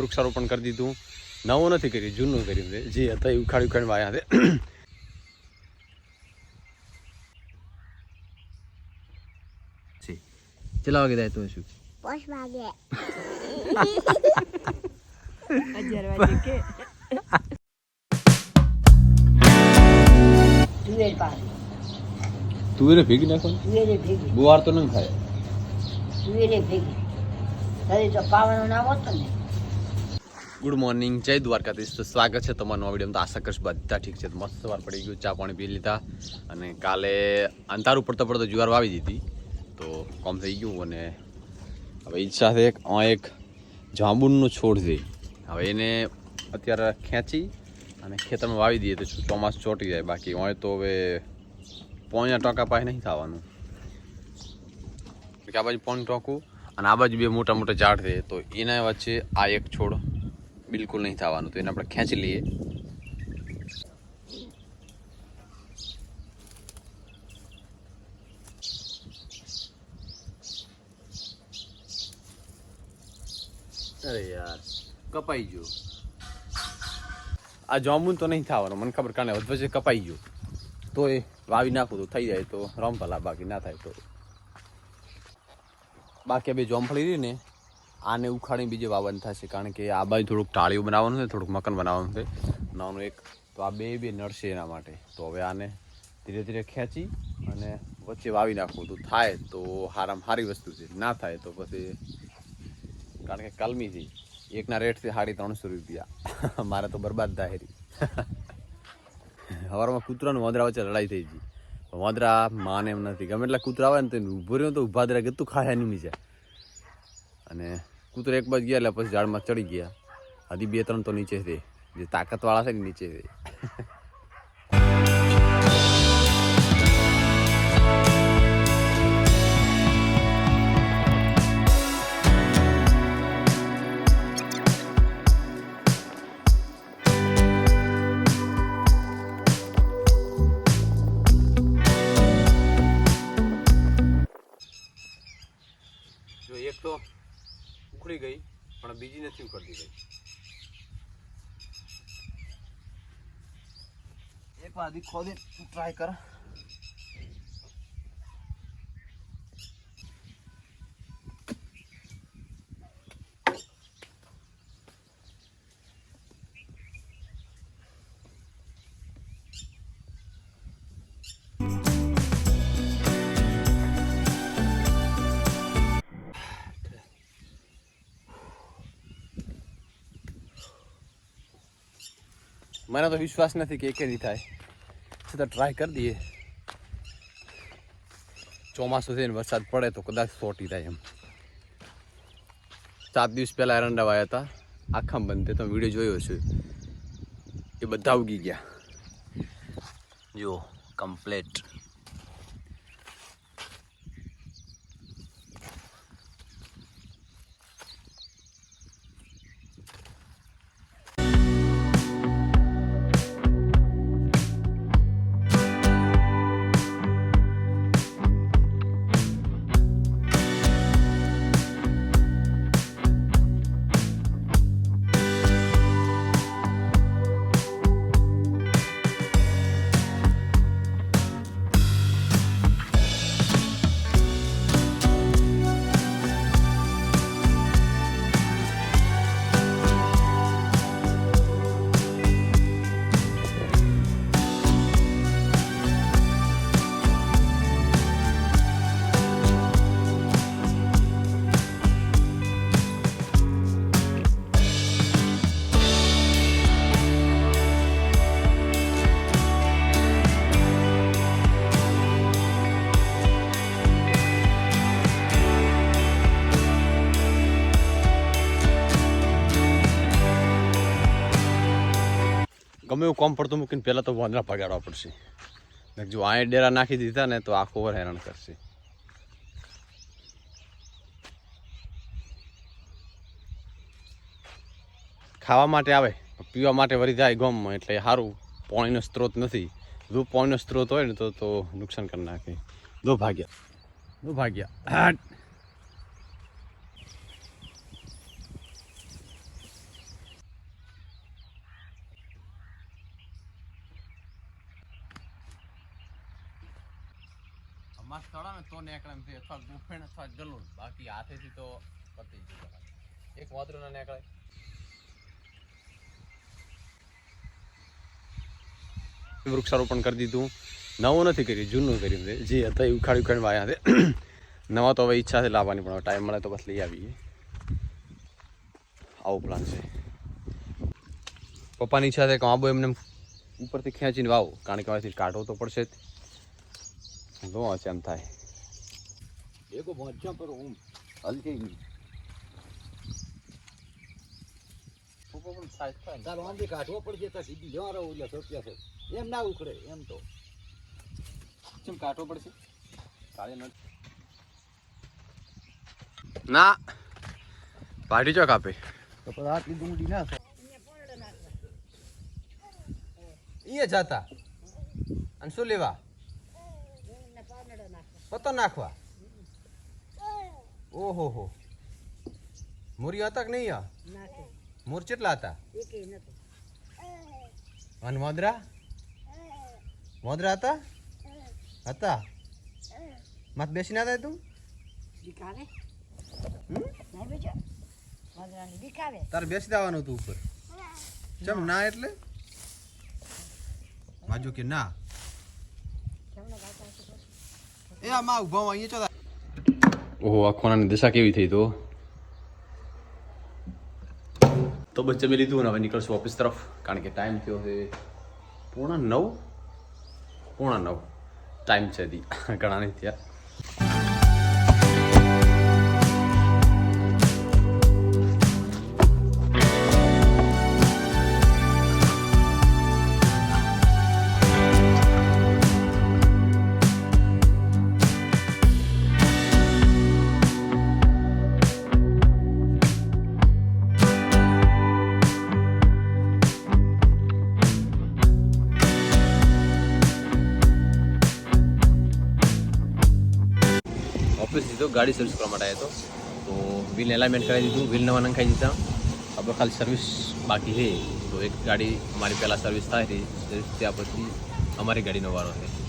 વૃક્ષારોપણ કરી દીધું. નવું નથી કર્યું જૂનું કર્યું છે. જે હતા એ ઉખાડી ઉખાડી વાયા છે. કેટલા વાગે જાય તો શું? પાંચ વાગે. અગિયાર વાગે કે? તુવેરે ભેગી નાખવાની? તુવેરે ભેગી. ગુવાર તો નહીં થાય તુવેરે ભેગી. તારી તો પાવાનો ના હોતો ને ગુડ મોર્નિંગ જય દ્વારકાધીશ. તો સ્વાગત છે તમારું નવા વીડિયો તો આશા કરીશ બધા ઠીક છે. મસ્ત સવાર પડી ગયું. ચા પાણી પી લીધા. અને કાલે અંધારું પડતો પડતો જુવાર વાવી દીધી. તો કોમ થઈ ગયું અને હવે ઈચ્છા છે એક જાંબુનનો છોડ છે. હવે એને અત્યારે ખેંચી અને ખેતરમાં વાવી દઈએ તો ચોમાસ ચોંટી જાય. બાકી હોય તો હવે પોણ્યા ટોકા પાસે નહીં થવાનું. આ બાજુ પોણ ટોકું. અને આ બાજુ બે મોટા મોટા ઝાડ છે. તો એના વચ્ચે આ એક છોડ બિલકુલ નહીં થવાનું, તો એને આપણે ખેંચી લઈએ. અરે યાર, કપાઈ ગયો. આ જામુન તો નહીં થવાનું, મને ખબર કારણે વચ્ચે કપાઈ ગયું. તો એ વાવી નાખું તો થઈ જાય, તો રમભલા બાકી ના થાય તો. બાકી બે જોમફળી રહી ને આને ઉખાડી બીજે વાવન થશે, કારણ કે આ બાજુ થોડુંક ટાળીઓ બનાવવાનું છે, થોડુંક મકાન બનાવવાનું છે. નાનું એક, તો આ બે બે નડશે એના માટે. તો હવે આને ધીરે ધીરે ખેંચી અને વચ્ચે વાવી નાખવું. તો થાય તો હારામાં સારી વસ્તુ છે. ના થાય તો પછી કારણ કે કલમીથી એકના રેટથી સાડી ત્રણસો રૂપિયા. મારે તો બરબાદ થાય હવારમાં કૂતરાનું વાંદરા વચ્ચે લડાઈ થઈ ગઈ. વાંદરા, માને એમ નથી. ગમે એટલા કૂતરા આવે ને તો ઊભો રહ્યો તો ઊભા દરા ગતું ખાયા નહીં નીચે. અને કૂતરા એક બાજુ ગયા એટલે પછી ઝાડમાં ચડી ગયા. હજી બે ત્રણ તો નીચે છે. જે તાકાતવાળા છે ને નીચે એક તો ઉખડી ગઈ પણ બીજી નથી ઉખડતી ગઈ. એક વાર ખોદી ટ્રાય કર. મને તો વિશ્વાસ નથી કે એકે નહીં થાય. છતાં ટ્રાય કરી દઈએ. ચોમાસું થઈને વરસાદ પડે તો કદાચ સોટી થાય એમ. સાત દિવસ પહેલાં એરંડા વાયા હતા. આખા બંધ. તો વીડિયો જોયો છે. એ બધા ઉગી ગયા. જો કમ્પ્લેટ ગમે એવું કોમ પડતું મૂકીને પહેલાં તો વાંદરા પગાડવા પડશે. જો આ ડેરા નાખી દીધા ને તો આખો ઓવર હેરાન કરશે. ખાવા માટે આવે પીવા માટે વળી જાય ગમમાં એટલે સારું પાણીનો સ્ત્રોત નથી. જો પાણીનો સ્ત્રોત હોય ને તો તો નુકસાન કરી નાખે. દો ભાગ્યા. દો ભાગ્યા હાટ મસ્ત ચડા ને તો નેકળે છે. અથવા ગુફેણ અથવા ગલુન બાકી હાથેથી તો પતી જાય એક વાદરું ના વૃક્ષારોપણ કરી દીધું. નવું નથી કર્યું, જૂનું કર્યું. છે જે હતા એ ઉખાડી ઉખાડી વાયા છે. નવા તો હવે ઈચ્છા છે લાવવાની, પણ ટાઈમ મળે તો બસ લઈ આવીએ. આવો પ્લાન છે. પપ્પાની ઈચ્છા છે કે આબો એમને ઉપરથી ખેંચીને વાવો. કારણ કે અહીંથી કાઢવો તો પડશે જ. જો છે એમ થાય. એકો મજા પર હું હલકે તારો વાંધી કાઢવો પડશે ત્યાં સીધી જવા રહો એટલે સોચ્યા છે. એમ ના ઉખડે એમ તો. કેમ કાઢવો પડશે? કાલે ન ના પાડી ચોક આપે. તો પણ આટલી ડુંગળી ના એ જાતા. અને શું લેવા? પતો નાખવા. ઓહો હો મુરી હતા કે નહીં આ? મોર કેટલા હતા? અને મોદરા? મોદરા હતા? હતા? મત બેસી ના થાય તું તારે બેસી દેવાનું હતું ઉપર. ચમ ના એટલે? માજો કે ના? એ આ માં ઊભા અહીંયા ચો ઓહો, આ ખોનાની દશા કેવી થઈ તો? તો બસ જમી લીધું અને હવે નીકળશું ઓફિસ તરફ, કારણ કે ટાઈમ થયો છે પૂર્ણ નવ? પૂર્ણ નવ. ટાઈમ છે દી ઘણા નહીં થયા. દીધો, ગાડી સર્વિસ કરવા માટે આવ્યો હતો તો વ્હીલ એલાઇનમેન્ટ કરાવી દીધું વ્હીલ નવા નંખાઈ દીધા. આપણે ખાલી સર્વિસ બાકી છે. તો એક ગાડી, મારી પહેલાં સર્વિસ થાય છે ત્યાં પછી અમારી ગાડીનો વારો છે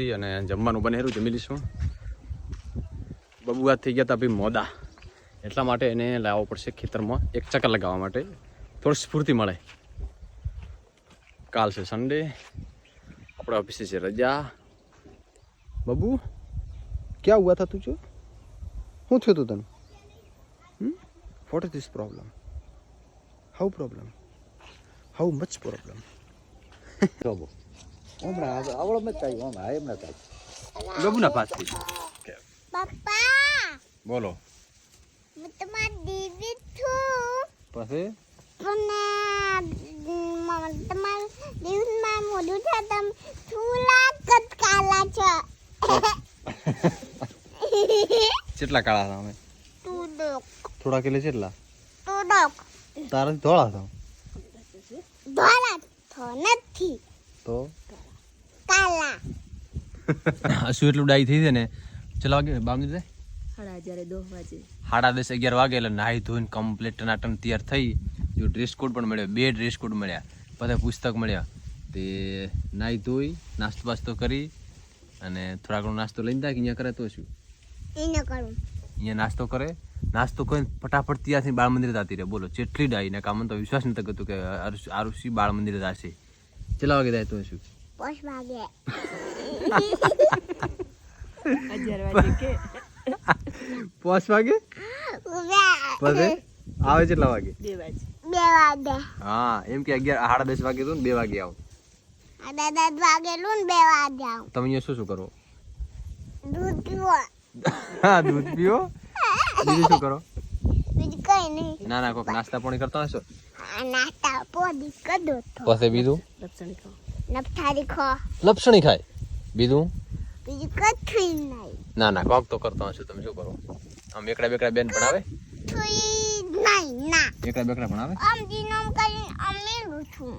ઓફિસથી અને જમવાનું બનેલું જમી લઈશું. બબુ વાત થઈ ગયા હતા ભાઈ મોદા. એટલા માટે એને લાવવો પડશે ખેતરમાં એક ચક્કર લગાવવા માટે. થોડી સ્ફૂર્તિ મળે. કાલ છે સન્ડે આપણે ઓફિસે છે રજા. બબુ, ક્યાં હુઆ થા તું છો? શું થયું તું તને? What is this problem how problem how much problem હમણાં આવડો મત થાય હમણાં એમ ના થાય બબુના પાસથી? પપ્પા! બોલો. હું તમારી દીદી છું. પછી? પણ તમારા દિવસમાં મોઢું છે તમે થોડા કદ કાલા છો. કેટલા કાળા હતા અમે? તું થોડા કિલો કેટલા તું ડોક તારાથી ધોળા હતા ધોળા થો નથી તો કાલા શું એટલું ડાઈ થઈ છે ને ચલો વાગે બામની દીધે સાડા દસ અગિયાર વાગે એટલે નાહી ધોઈને કમ્પ્લીટ ટનાટન તૈયાર થઈ. જો ડ્રેસ કોડ પણ મળ્યો બે ડ્રેસ કોડ મળ્યા બધા પુસ્તક મળ્યા. તે નાહી ધોઈ નાસ્તો બાસ્તો કરી અને થોડા ઘણો નાસ્તો લઈને થાય કે અહીંયા કરે તો શું? અહીંયા નાસ્તો કરે. નાસ્તો કરીને ફટાફટ ત્યાંથી બાળ મંદિર જતી રહે. બોલો ચેટલી ડાઈ ને કામ તો વિશ્વાસ નથી કરતું કે આરુષિ બાળ મંદિર જશે. ચલાવા વાગે જાય તો શું? પાંચ વાગે. પાંચ વાગે? પછી આવે કેટલા વાગે? બે વાગે. હા એમ કે અગિયાર સાડા દસ વાગે તો ને બે વાગે આવો. આ દસ વાગે લું ને બે વાગે આવું. તમે અહીંયા શું શું કરો? દૂધ પીવો. હા દૂધ પીઓ બીજું શું કરો? બીજું કઈ નહીં ના ના કોઈક નાસ્તા પાણી કરતા હશો? નાસ્તા પોદી કદો તો. પછી બીજું? લપસણી ખાઓ. લપસણી ખાય? બીજું? બીજું કશું નહીં. ના ના કોક તો કરતો હશે તમે શું કરો? આમ એકડા બેકડા બેન ભણાવે? છુઈ નહીં ના. એકડા બેકડા ભણાવે? આમ દિનમ કરી આમ મેલું છું.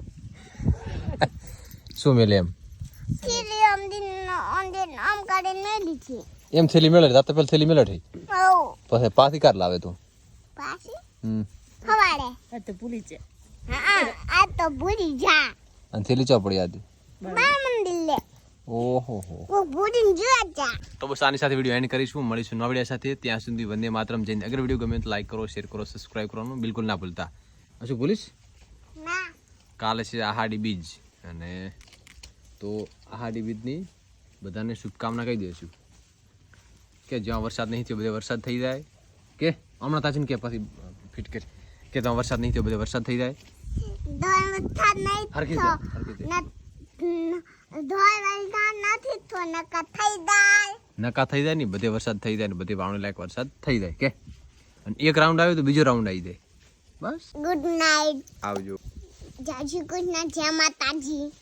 શું મેલે એમ? સીરી આમ દિન આમ દિન આમ કરી મેલી છે. એમ થેલી મેળે રાતે પેલ થેલી મેળે થઈ પછી પાછી કાર લાવે તું? પાછી? હમ. ખવાડે આ તો ભૂલી છે. હા આ તો ભૂલી જા. અને થેલી ચા પડી આદી બાર મંદિર લે. ઓહો હો તો બસ આની સાથે વીડિયો એન્ડ કરીશું. મળીશું નવા વીડિયો સાથે. ત્યાં સુધી વંદે માતરમ. જઈને અગર વીડિયો ગમે તો લાઈક કરો શેર કરો સબસ્ક્રાઇબ કરવાનું બિલકુલ ના ભૂલતા. શું ભૂલીશ? કાલે છે આહાડી બીજ. અને તો આહાડી બીજની બધાને શુભકામના કહી દઈશું. કે જ્યાં વરસાદ નહીં થયો બધે વરસાદ થઈ જાય. કે હમણાં તાજીને કે પછી ફિટ કરી. કે ત્યાં વરસાદ નહીં થયો બધે વરસાદ થઈ જાય. હરકી વથા નથી તો નકા થઈ જાય. નકા થઈ જાય ને બધે વરસાદ થઈ જાય ને બધે વાવણી લાયક વરસાદ થઈ જાય કે? અને એક રાઉન્ડ આવ્યો તો બીજો રાઉન્ડ આવી જાય. બસ. ગુડ નાઇટ આવજો. જાજી ગુડ કૃષ્ણ જય માતાજી.